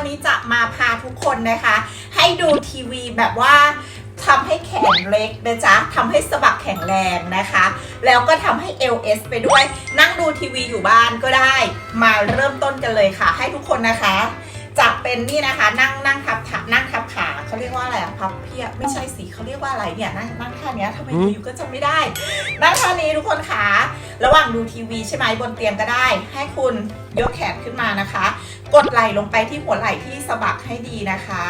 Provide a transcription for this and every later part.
วันนี้จะมาพาทุกคนนะคะ ให้ดูทีวีแบบว่าทำให้แขนเล็กนะจ๊ะทำให้สะบักแข็งแรงนะคะ แล้วก็ทำให้ LS ไปด้วย นั่งดูทีวีอยู่บ้านก็ได้ มาเริ่มต้นกันเลยค่ะ ให้ทุกคนนะคะจะเป็นนี่นะคะ นั่งนั่งทับขานั่งทับขาเขาเรียกว่าอะไรอะพับเพียบไม่ใช่สิเขาเรียกว่าอะไรเนี่ยนั่งนั่งท่าเนี้ยทำไมอยู่ๆก็จำไม่ได้ นั่งท่านี้ทุกคนขา ระหว่างดูทีวีใช่ไหมบนเตียงก็ได้ ให้คุณยกแขนขึ้นมานะคะ กดไหล่ลงไปที่หัวไหล่ที่สะบักให้ดีนะคะ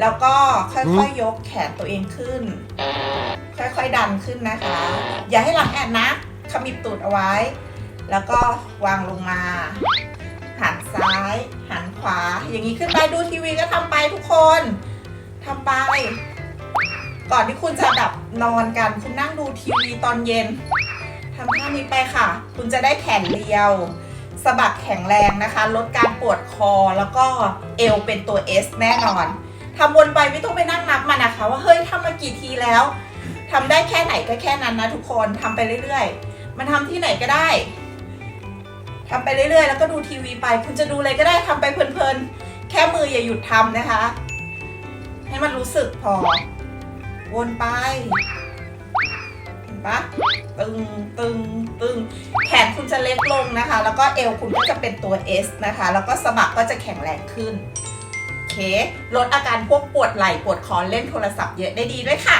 แล้วก็ค่อยๆยกแขนตัวเองขึ้น ค่อยๆดันขึ้นนะคะ อย่าให้หลังแอนนะขมิบตูดเอาไว้ แล้วก็วางลงมาหันซ้ายหันขวา อย่างนี้ขึ้นไปดูทีวีก็ทำไปทุกคนทำไป ก่อนที่คุณจะแบบนอนกัน คุณนั่งดูทีวีตอนเย็น ทำท่านี้ไปค่ะ คุณจะได้แขนเรียวสะบักแข็งแรงนะคะ ลดการปวดคอแล้วก็เอวเป็นตัว S แน่นอนทำวนไปไม่ต้องไปนั่งนับมันนะคะ ว่าเฮ้ยทำมากี่ทีแล้วทำได้แค่ไหนก็แค่นั้นนะทุกคนทำไปเรื่อยๆ มันทำที่ไหนก็ได้ทำไปเรื่อยๆ แล้วก็ดูทีวีไป คุณจะดูอะไรก็ได้ทำไปเพลินๆ แค่มืออย่าหยุดทำนะคะ ให้มันรู้สึกพอ วนไป เห็นปะ ตึงตึงตึงแขนคุณจะเล็กลงนะคะ แล้วก็เอวคุณก็จะเป็นตัว S นะคะ แล้วก็สะบักก็จะแข็งแรงขึ้นโอเคลดอาการพวกปวดไหล่ปวดคอเล่นโทรศัพท์เยอะได้ดีด้วยค่ะ